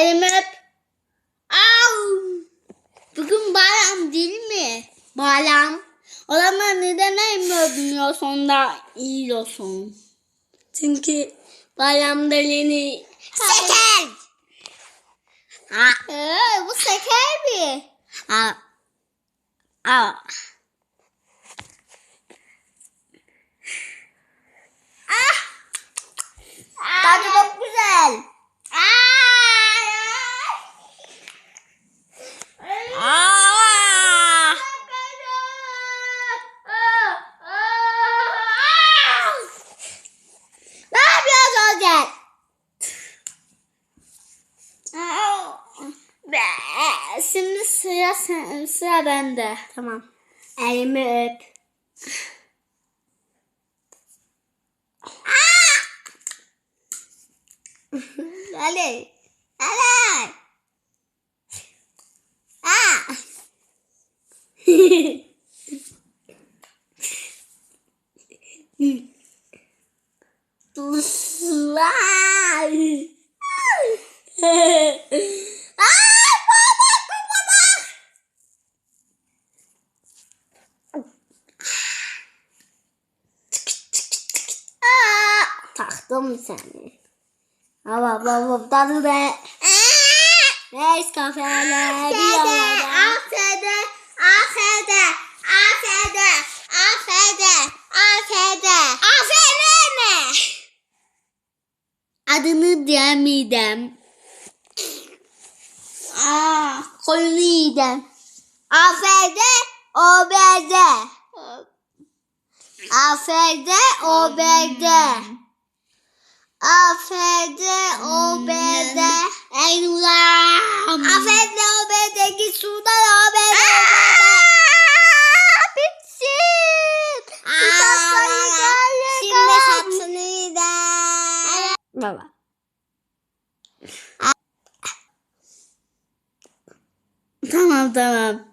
Elimi öp. Au. Bugün bayram değil mi? Bayram. O zaman neden elimi öpmüyorsun da yiyorsun? Çünkü bayramda yeni Şeker. Ha. Ee, bu şeker mi? Ha. Ha. Ah. Tadı çok güzel. Aa. Ne yapıyorsun sen? Be, Şimdi sıra sen, sıra bende. Tamam. Elimi öp. Hadi. Hadi. Ah. Tuzlar. Aa, baba, baba. Aa, taktım seni. Baba baba tadı be. Reis kafeler arada. Afede, afede, afede, afede, afede. Afede ne? Adını diyemeyeceğim. Aa, yiyeceğim. Afede, obede. Afede, obede. Afede, obede. Eyvallah. Afede, obede. Git şuradan obede, obede. Bitsin. Şimdi saçını yiyeceğim. Baba. Tamam tamam.